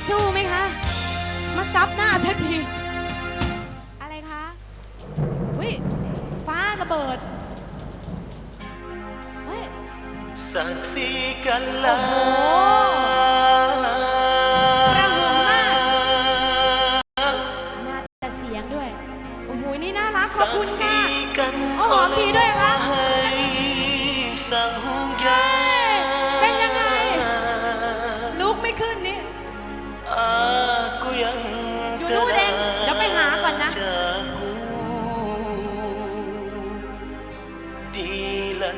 ชชู่ไหมคะ มาซับหน้าทันที อะไรคะวิฟ้าระเบิด เฮ้ย สักสีกันลาระหึงมาก มาแต่เสียงด้วย โอ้โห นี่น่ารักขอบคุณค่ะกันโอ้หอมดีด้วย เอ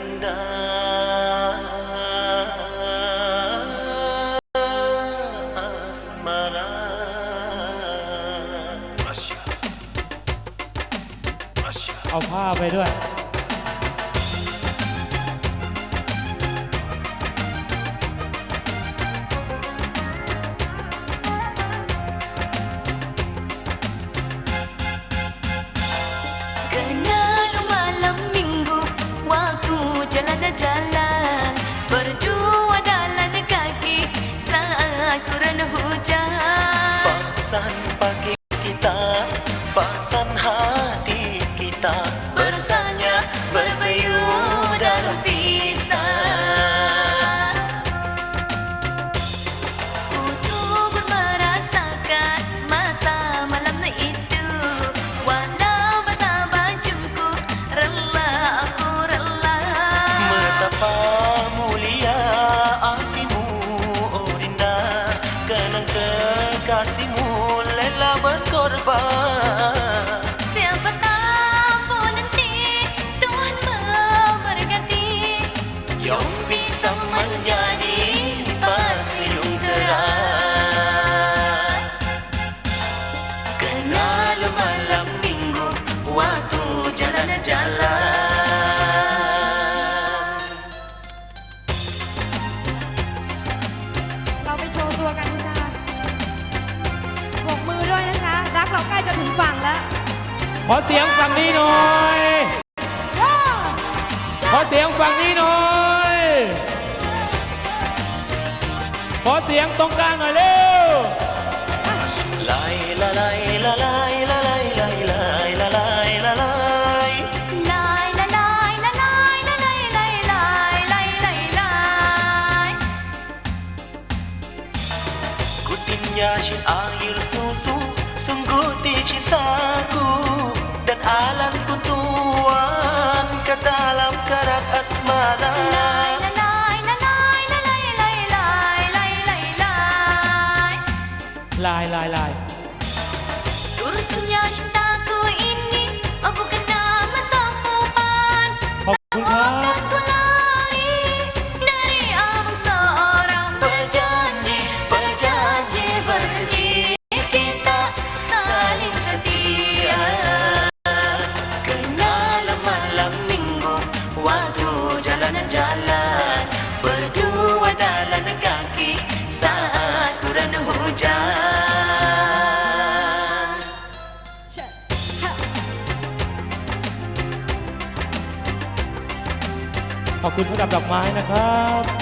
าผ้าไปด้วยกินน้ kasihmu Lela berkorban. Siapapun nanti Tuhan memberkati Yang bisa menjadi ใกล้จะถึงฝั่งแล้วขอเสียงฝั่งนี้หน่อยว้าวขอเสียงฝั่งนี้หน่อย ขอเสียงตรงกลางหน่อยเร็วลายละลายละลายละลายลายลายละลายละลายลายละลายละลายละลายลายลายลายลายลา Sungguh di cintaku dan alam. Jalan-jalan Berdua dalam kaki Saat kurang hujan ขอบคุณสำหรับดอกไม้นะครับ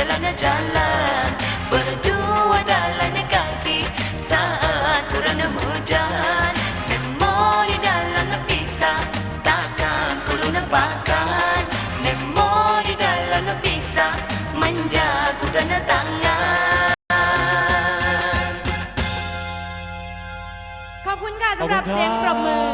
jalan-jalan Berdua dalam kaki Saat kurang hujan เสียงปรบมือ